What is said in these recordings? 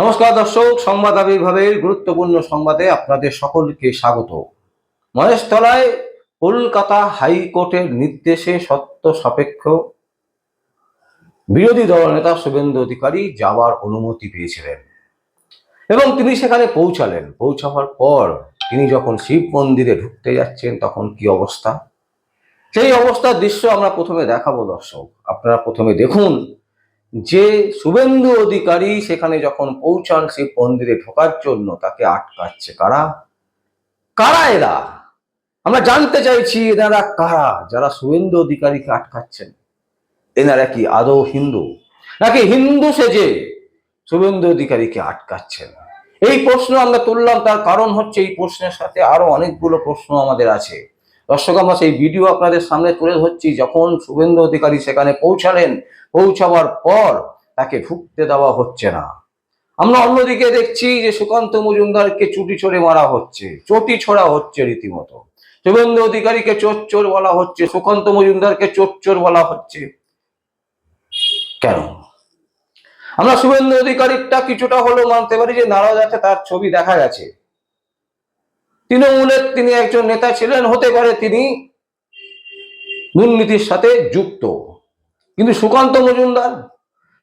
নমস্কার দর্শক, সংবাদ আবির্ভাবের গুরুত্বপূর্ণ সংবাদে আপনাদের সকলকে স্বাগত। মহেশতলায় কলকাতা হাইকোর্টের নির্দেশে সত্য সাপেক্ষ বিরোধী দল নেতা শুভেন্দু অধিকারী যাওয়ার অনুমতি পেয়েছিলেন এবং তিনি সেখানে পৌঁছালেন। পৌঁছাবার পর তিনি যখন শিব মন্দিরে ঢুকতে যাচ্ছেন, তখন কি অবস্থা? সেই অবস্থার দৃশ্য আমরা প্রথমে দেখাবো দর্শক। আপনারা প্রথমে দেখুন যে শুভেন্দু অধিকারী সেখানে যখন পৌঁছান শিব মন্দিরে ঢোকার জন্য তাকে আটকাচ্ছে কারা? কারা এরা? আমরা জানতে চাইছি এনারা কারা, যারা শুভেন্দু অধিকারীকে আটকাচ্ছেন। এনারা কি আদৌ হিন্দু? নাকি হিন্দু সেজে শুভেন্দু অধিকারীকে আটকাচ্ছেন? এই প্রশ্ন আমরা তুললাম, তার কারণ হচ্ছে এই প্রশ্নের সাথে আরও অনেকগুলো প্রশ্ন আমাদের আছে। দর্শক, আমরা সেই ভিডিও আপনাদের সামনে তুলে ধরছি। যখন শুভেন্দু অধিকারী সেখানে পৌঁছালেন, পৌঁছাবার পর তাকে ঢুকতে দেওয়া হচ্ছে না। আমরা অন্যদিকে দেখছি যে সুকান্ত মজুমদারকে চুটি ছড়ে মারা হচ্ছে, চটি ছড়া হচ্ছে রীতিমতো। শুভেন্দু অধিকারীকে চোর চোর বলা হচ্ছে, সুকান্ত মজুমদারকে চোর চোর বলা হচ্ছে। কেন? আমরা শুভেন্দু অধিকারীটা কিছুটা হলেও মানতে পারি যে নারাজ আছে, তার ছবি দেখা গেছে। তৃণমূলের তিনি একজন নেতা ছিলেন, হতে পারে তিনি দুর্নীতির সাথে যুক্ত। কিন্তু সুকান্ত মজুমদার,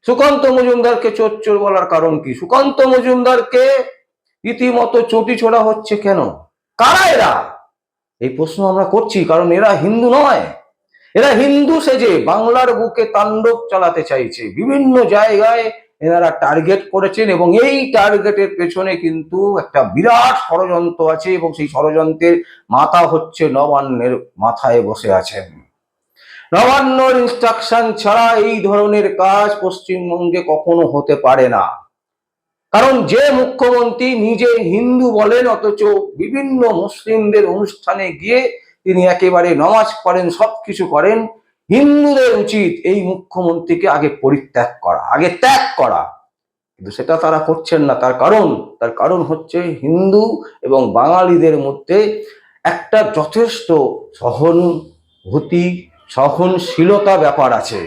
সুকান্ত মজুমদারকে চোর বলার কারণ কি? সুকান্ত মজুমদারকে রীতিমতো চটি ছোড়া হচ্ছে কেন? কারা এরা? এই প্রশ্ন আমরা করছি, কারণ এরা হিন্দু নয়। এরা হিন্দু সেজে বাংলার বুকে তাণ্ডব চালাতে চাইছে। বিভিন্ন জায়গায় এনারা টার্গেট করেছেন এবং এই টার্গেটের পেছনে কিন্তু একটা বিরাট ষড়যন্ত্র আছে এবং সেই ষড়যন্ত্রের মাথা হচ্ছে নবান্নের মাথায় বসে আছেন নবান্নর ইনস্ট্রাকশন ছাড়া এই ধরনের কাজ পশ্চিমবঙ্গে কখনো হতে পারে না। কারণ যে মুখ্যমন্ত্রী নিজে হিন্দু বলেন, অথচ বিভিন্ন মুসলিমদের অনুষ্ঠানে গিয়ে তিনি একেবারে নমাজ পড়েন, সবকিছু করেন হিন্দুদের উচিত এই মুখ্যমন্ত্রীকে আগে পরিত্যাগ করা, আগে ত্যাগ করা। কিন্তু সেটা তারা করছেন না, তার কারণ তার কারণ হচ্ছে হিন্দু এবং বাঙালিদের মধ্যে একটা যথেষ্ট সহনভূতি, সহনশীলতা ব্যাপার আছে।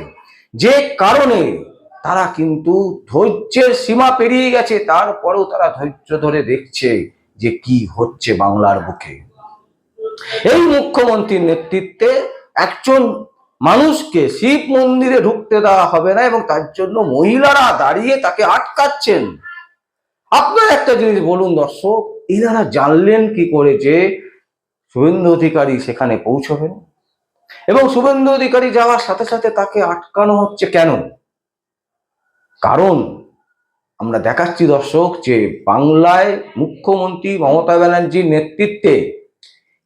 যে কারণে তারা কিন্তু ধৈর্যের সীমা পেরিয়ে গেছে, তারপরেও তারা ধৈর্য ধরে দেখছে যে কি হচ্ছে বাংলার বুকে। এই মুখ্যমন্ত্রীর নেতৃত্বে একজন মানুষকে শিব মন্দিরে ঢুকতে দেওয়া হবে না এবং তার জন্য মহিলারা দাঁড়িয়ে তাকে আটকাচ্ছেন। আপনার একটা জিনিস বলুন দর্শক, এনারা জানলেন কি করে যে শুভেন্দু অধিকারী সেখানে পৌঁছবেন এবং শুভেন্দু অধিকারী যাওয়ার সাথে সাথে তাকে আটকানো হচ্ছে কেন? কারণ আমরা দেখাচ্ছি দর্শক যে বাংলায় মুখ্যমন্ত্রী মমতা ব্যানার্জির নেতৃত্বে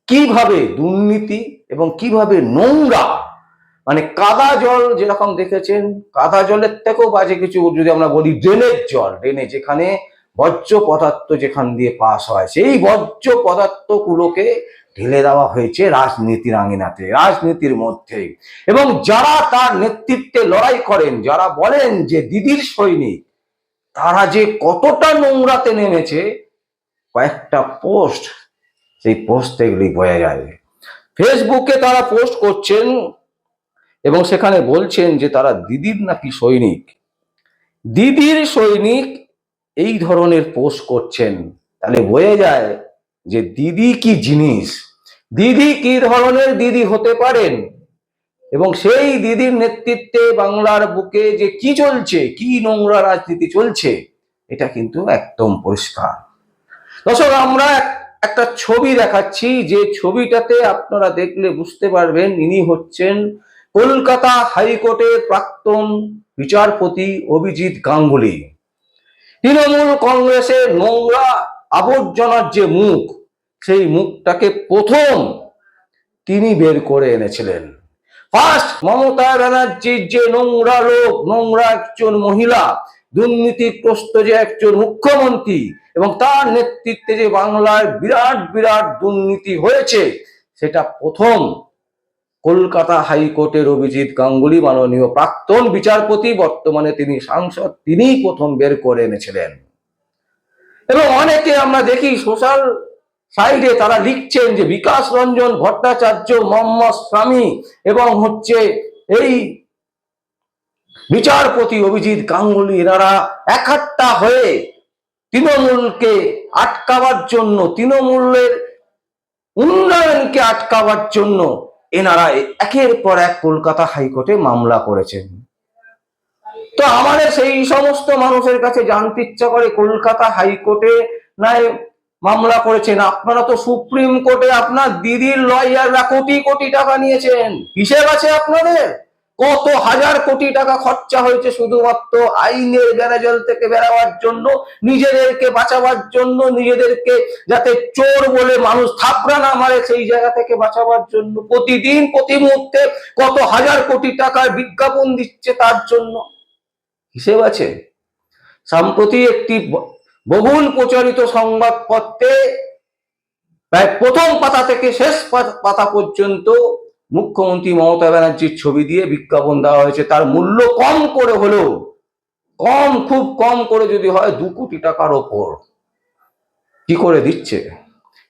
কীভাবে দুর্নীতি এবং কীভাবে নোংরা মানে কাদা জল যেরকম দেখেছেন, কাদা জলের থেকেও বাজে কিছু যদি আমরা বলি ড্রেনের জল। ড্রেনে যেখানে বর্জ্য পদার্থ যেখান দিয়ে পাস হয়, সেই বর্জ্য পদার্থগুলোকে ঢেলে দেওয়া হয়েছে রাজনীতির আঙিনাতে, রাজনীতির মধ্যে। এবং যারা তার নেতৃত্বে লড়াই করেন, যারা বলেন যে দিদির সৈনিক, তারা যে কতটা নোংরাতে নেমেছে, কয়েকটা পোস্ট, সেই পোস্ট এগুলি বোঝা যায়। ফেসবুকে তারা পোস্ট করছেন এবং সেখানে বলছেন যে তারা দিদির নাকি সৈনিক। দিদির সৈনিক এই ধরনের পোস্ট করছেন। তাহলে বোঝা যায় যে দিদি কি জিনিস? দিদি কি ধরনের দিদি হতে পারেন? এবং সেই দিদির নেতৃত্বে বাংলার বুকে যে কি চলছে, কি নোংরা রাজনীতি চলছে, এটা কিন্তু একদম পরিষ্কার। দর্শক, আমরা এক- একটা ছবি দেখাচ্ছি। যে ছবিটাতে আপনারা দেখলে বুঝতে পারবেন ইনি হচ্ছেন কলকাতা হাইকোর্টের প্রাক্তন বিচারপতি অভিজিৎ গাঙ্গুলি। তৃণমূল কংগ্রেসের নোংরা আবর্জনার যে মুখ, সেই মুখটাকে প্রথম তিনি বের করে এনেছিলেন। ফার্স্ট মমতা ব্যানার্জির যে নোংরা লোক, নোংরা একজন মহিলা, দুর্নীতিগ্রস্ত যে একজন মুখ্যমন্ত্রী, এবং তার নেতৃত্বে যে বাংলায় বিরাট বিরাট দুর্নীতি হয়েছে, সেটা প্রথম কলকাতা হাইকোর্টের অভিজিৎ গাঙ্গুলি, মাননীয় প্রাক্তন বিচারপতি, বর্তমানে তিনি সাংসদ, তিনিই প্রথম বের করে এনেছিলেন। এবং অনেকে আমরা দেখি সোশ্যাল সাইডে তারা লিখছেন যে বিকাশ রঞ্জন ভট্টাচার্য, মোহাম্মদ স্বামী এবং হচ্ছে এই বিচারপতি অভিজিৎ গাঙ্গুলি, এনারা একাট্টা হয়ে তৃণমূলকে আটকাবার জন্য, তৃণমূলের উন্নয়নকে আটকাবার জন্য এনারা একের পর এক কলকাতা হাইকোর্টে মামলা করেছেন। তো আমাদের সেই সমস্ত মানুষের কাছে জানতে ইচ্ছা করে কলকাতা হাইকোর্টে নাই মামলা করেছেন। আপনারা তো সুপ্রিম কোর্টে আপনার দিদির লয়াররা কোটি কোটি টাকা নিয়েছেন। হিসেব আছে আপনাদের? কত হাজার কোটি টাকা খরচা হয়েছে শুধুমাত্র আইনের বেড়াজল থেকে বেরাবার জন্য, নিজেদেরকে বাঁচাবার জন্য, নিজেদেরকে যাতে চোর বলে মানুষ থাপড়া না মারে সেই জায়গা থেকে বাঁচাবার জন্য। প্রতিদিন, প্রতি মুহূর্তে কত হাজার কোটি টাকার বিজ্ঞাপন দিচ্ছে তার জন্য। হিসেব আছে? সম্প্রতি একটি বহুল প্রচারিত সংবাদপত্রে প্রায় প্রথম পাতা থেকে শেষ পাতা পর্যন্ত মুখ্যমন্ত্রী মমতা ব্যানার্জির ছবি দিয়ে বিজ্ঞাপন দেওয়া হয়েছে। তার মূল্য কম করে হলেও, কম, খুব কম করে যদি হয়, দু কোটি টাকার ওপর। কি করে দিচ্ছে?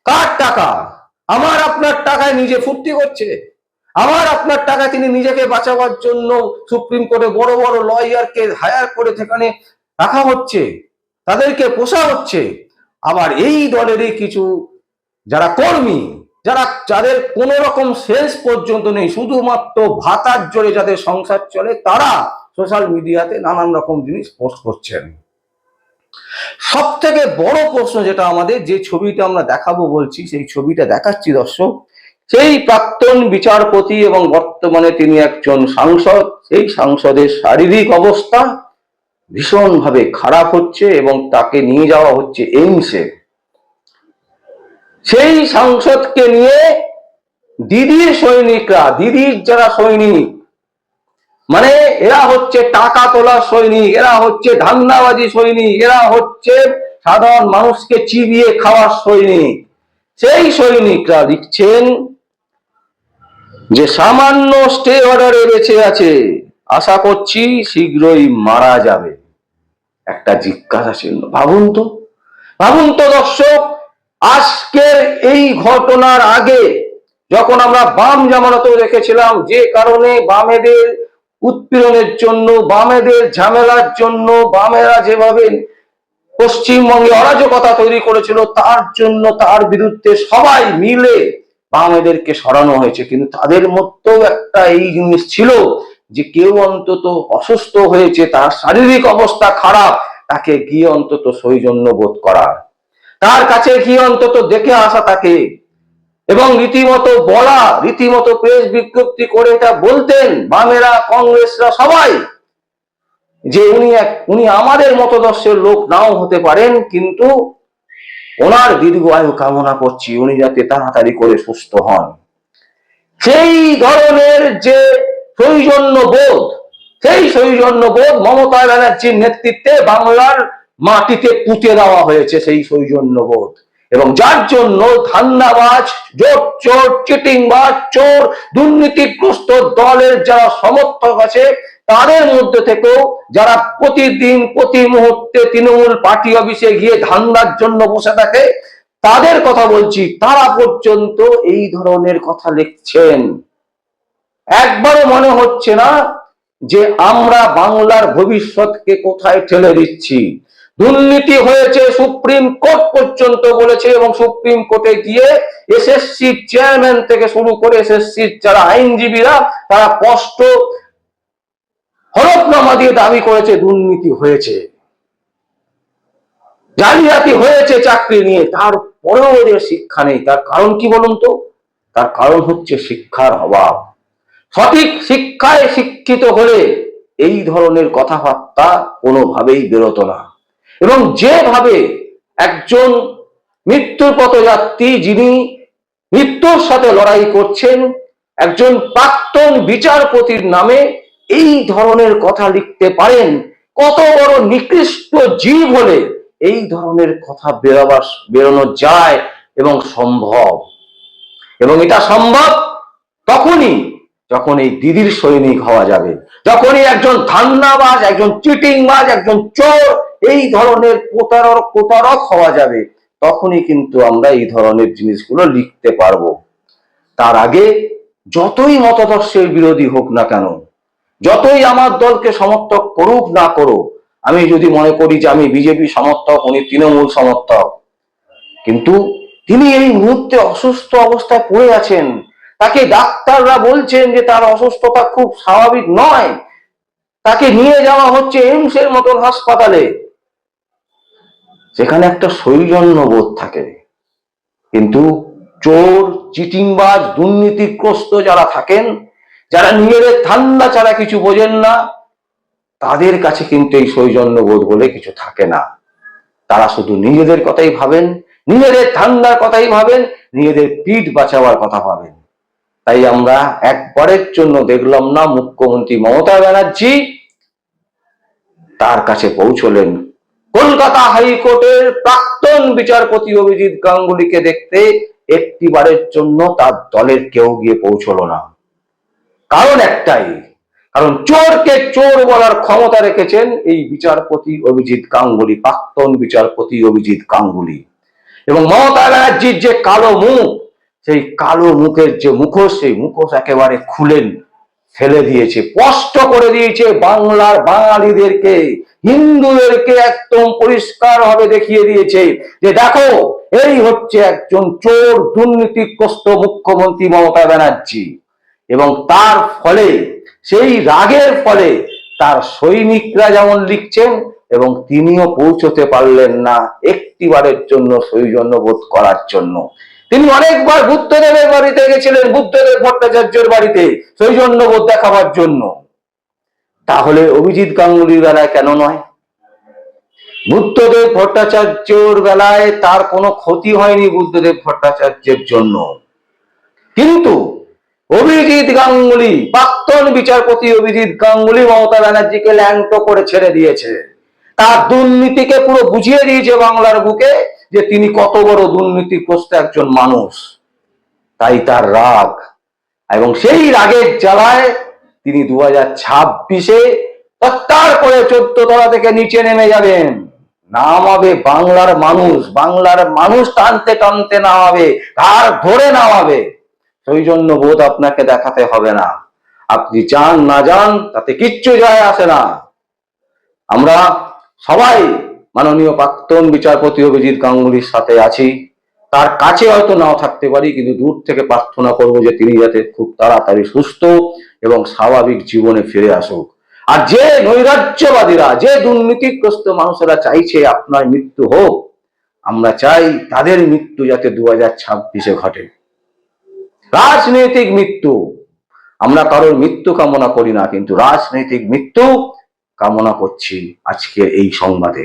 কার টাকা? আমার আপনার টাকায় নিজে ফুর্তি করছে। আমার আপনার টাকা তিনি নিজেকে বাঁচাবার জন্য সুপ্রিম কোর্টে বড় বড় লয়ারকে হায়ার করে সেখানে রাখা হচ্ছে। তাদেরকে পোষা হচ্ছে। আবার এই দলেরই কিছু, যারা কর্মী যারা যাদের কোন রকম সেন্স পর্যন্ত নেই, শুধুমাত্র ভাতার জোরে যাদের সংসার চলে, তারা সোশ্যাল মিডিয়াতে নানান রকম জিনিস পোস্ট করছেন। সব থেকে বড় প্রশ্ন যেটা আমাদের, যে ছবিটা আমরা দেখাবো বলছি, সেই ছবিটা দেখাচ্ছি দর্শক, সেই প্রাক্তন বিচারপতি এবং বর্তমানে তিনি একজন সাংসদ, সেই সাংসদের শারীরিক অবস্থা ভীষণভাবে খারাপ হচ্ছে এবং তাকে নিয়ে যাওয়া হচ্ছে এইমসে। সেই সাংসদকে নিয়ে দিদির সৈনিকরা, দিদির যারা সৈনিক মানে এরা হচ্ছে টাকা তোলা সৈনিক, এরা হচ্ছে ধান্দাবাজি সৈনিক, এরা হচ্ছে সাধারণ মানুষকে চিবিয়ে খাওয়ার সৈনিক। সেই সৈনিকরা লিখছেন যে, সামান্য স্টে অর্ডারে বেঁচে আছে। আশা করছি শীঘ্রই মারা যাবে। একটা জিজ্ঞাসা চিহ্ন ভাবুন তো। ভাবুন তো দর্শক আজকের এই ঘটনার আগে যখন আমরা বাম জামানতেও দেখেছিলাম যে কারণে বামেদের উৎপীড়নের জন্য, বামেদের ঝামেলার জন্য, বামেরা যেভাবে পশ্চিমবঙ্গে অরাজকতা তৈরি করেছিল, তার জন্য, তার বিরুদ্ধে সবাই মিলে বামেদেরকে সরানো হয়েছে। কিন্তু তাদের মধ্যেও একটা এই জিনিস ছিল যে কেউ অন্তত অসুস্থ হয়েছে, তার শারীরিক অবস্থা খারাপ, তাকে গিয়ে অন্তত সৌজন্য বোধ করার তার কাছে গিয়ে অন্তত দেখে আসা তাকে। এবং রীতিমতো বলা, রীতিমতো প্রেস বিজ্ঞপ্তি করে এটা বলতেন বামেরা, কংগ্রেসরা সবাই যে উনি এক, উনি আমাদের মতদর্শের লোক নাও হতে পারেন, কিন্তু ওনার দীর্ঘ আয়ু কামনা করছি উনি যাতে তাড়াতাড়ি করে সুস্থ হন। সেই ধরনের যে সৌজন্য বোধ, সেই সৌজন্য বোধ মমতা ব্যানার্জির নেতৃত্বে বাংলার মাটিতে পুঁতে দেওয়া হয়েছে সেই সৌজন্য বোধ এবং যার জন্য ধান্দাবাজ, জোট চোর, চিটিংবাজ, চোর, দুর্নীতিগ্রস্ত দলের যারা সমর্থক আছে, তাদের মধ্যে থেকেও যারা প্রতিদিন, প্রতি মুহূর্তে তৃণমূল পার্টি অফিসে গিয়ে ধান্দার জন্য বসে থাকে, তাদের কথা বলছি, তারা পর্যন্ত এই ধরনের কথা লিখছেন। একবারও মনে হচ্ছে না যে আমরা বাংলার ভবিষ্যৎকে কোথায় ঠেলে দিচ্ছি। দুর্নীতি হয়েছে সুপ্রিম কোর্ট পর্যন্ত বলেছে এবং সুপ্রিম কোর্টে গিয়ে এসএসসি চেয়ারম্যান থেকে শুরু করে এসএসসি যারা আইনজীবীরা, তারা স্পষ্ট হলফনামা দিয়ে দাবি করেছে দুর্নীতি হয়েছে। জালিয়াতি হয়েছে চাকরি নিয়ে, তারপরেও যে শিক্ষা নেই। তার কারণ কি বলুন তো? তার কারণ হচ্ছে শিক্ষার অভাব। সঠিক শিক্ষায় শিক্ষিত হলে এই ধরনের কথাবার্তা কোনোভাবেই বেরোতো না। এবং যেভাবে একজন মৃত্যুর পথযাত্রী যিনি মৃত্যুর সাথে লড়াই করছেন, একজন প্রাক্তন বিচারপতির নামে এই ধরনের কথা লিখতে পারেন। কত বড় নিকৃষ্ট জীব হলে এই ধরনের কথা বেরোবার, বেরোনো যায় এবং সম্ভব। এবং এটা সম্ভব তখনই যখন এই দিদির সৈনিক হওয়া যাবে। যখনই একজন ধান্নাবাজ একজন চিটিংবাজ, একজন চোর এই ধরনের প্রতারক প্রতারক হওয়া যাবে। তখনই কিন্তু আমরা এই ধরনের জিনিসগুলো লিখতে পারব। তার আগে যতই মতদর্শের বিরোধী হোক না কেন, যতই আমার দলকে সমর্থক করুক না করুক, আমি যদি মনে করি যে আমি বিজেপি সমর্থক, উনি তৃণমূল সমর্থক, কিন্তু তিনি এই মুহূর্তে অসুস্থ অবস্থায় পড়ে আছেন। তাকে ডাক্তাররা বলছেন যে তার অসুস্থতা খুব স্বাভাবিক নয়। তাকে নিয়ে যাওয়া হচ্ছে এইমস এর মতন হাসপাতালে। সেখানে একটা সৌজন্য বোধ থাকে। কিন্তু চোর, চিটিংবাজ, দুর্নীতিগ্রস্ত যারা থাকেন, যারা নিজেদের ঠান্ডা ছাড়া কিছু বোঝেন না, তাদের কাছে কিন্তু এই সৌজন্য বোধ বলে কিছু থাকে না। তারা শুধু নিজেদের কথাই ভাবেন, নিজেদের ঠান্ডার কথাই ভাবেন, নিজেদের পিঠ বাঁচাবার কথা ভাবেন। তাই আমরা একবারের জন্য দেখলাম না, মুখ্যমন্ত্রী মমতা ব্যানার্জি তার কাছে পৌঁছলেন কলকাতা হাইকোর্টের প্রাক্তন বিচারপতি অভিজিৎ গাঙ্গুলিকে দেখতে একটিবারের জন্য তার দলের কেউ গিয়ে পৌঁছলো না। কারণ একটাই, কারণ চোরকে চোর বলার ক্ষমতা রেখেছেন এই বিচারপতি অভিজিৎ গাঙ্গুলি, প্রাক্তন বিচারপতি অভিজিৎ গাঙ্গুলি। এবং মমতা ব্যানার্জির যে কালো মুখ, সেই কালো মুখের যে মুখোশ, সেই মুখোশ একেবারে খুলেন ফেলে দিয়েছে, স্পষ্ট করে দিয়েছে বাংলার বাঙালিদেরকে, হিন্দুদেরকে একদম পরিষ্কার ভাবে দেখিয়ে দিয়েছে যে দেখো, এই হচ্ছে একজন চোর দুর্নীতিগ্রস্ত মুখ্যমন্ত্রী মমতা ব্যানার্জি। এবং তার ফলে, সেই রাগের ফলে তার সৈনিকরা যেমন লিখছেন এবং তিনিও পৌঁছতে পারলেন না একটিবারের জন্য সৌজন্য বোধ করার জন্য। তিনি অনেকবার বুদ্ধদেবের বাড়িতে গেছিলেন, বুদ্ধদেব ভট্টাচার্যের বাড়িতে সৌজন্য বোধ দেখাবার জন্য। তাহলে অভিজিৎ গাঙ্গুলির বেলায় কেন নয়? বুদ্ধদেব ভট্টাচার্যর বেলায় তার কোনো ক্ষতি হয়নি বুদ্ধদেব ভট্টাচার্যের জন্য। কিন্তু অভিজিৎ গাঙ্গুলি, প্রাক্তন বিচারপতি অভিজিৎ গাঙ্গুলি মমতা ব্যানার্জিকে ল্যাংটো করে ছেড়ে দিয়েছে। তার দুর্নীতিকে পুরো বুঝিয়ে দিয়েছে বাংলার বুকে। যে তিনি কত বড় দুর্নীতিগ্রস্ত একজন মানুষ, তাই তার রাগ। এবং সেই রাগের জ্বালায় তিনি দু হাজার ছাব্বিশে তত্তার করে চোদ্দ তলা থেকে নিচে নেমে যাবেন। নামাবে বাংলার মানুষ বাংলার মানুষ টানতে টানতে নামাবে, ঘাড় ধরে নামাবে। সেই জন্য বোধ আপনাকে দেখাতে হবে না। আপনি যান না যান, তাতে কিচ্ছু যায় আসে না। আমরা সবাই মাননীয় প্রাক্তন বিচারপতি অভিজিৎ গাঙ্গুলির সাথে আছি। তার কাছে হয়তো নাও থাকতে পারি, কিন্তু দূর থেকে প্রার্থনা করব যে তিনি যাতে খুব তাড়াতাড়ি সুস্থ এবং স্বাভাবিক জীবনে ফিরে আসুক। আর যে নৈরাজ্যবাদীরা, যে দুর্নীতিগ্রস্ত মানুষেরা চাইছে আপনার মৃত্যু হোক, আমরা চাই তাদের মৃত্যু যাতে দু হাজার ছাব্বিশে ঘটে। রাজনৈতিক মৃত্যু, আমরা কারোর মৃত্যু কামনা করি না, কিন্তু রাজনৈতিক মৃত্যু কামনা করছি আজকে এই সংবাদে।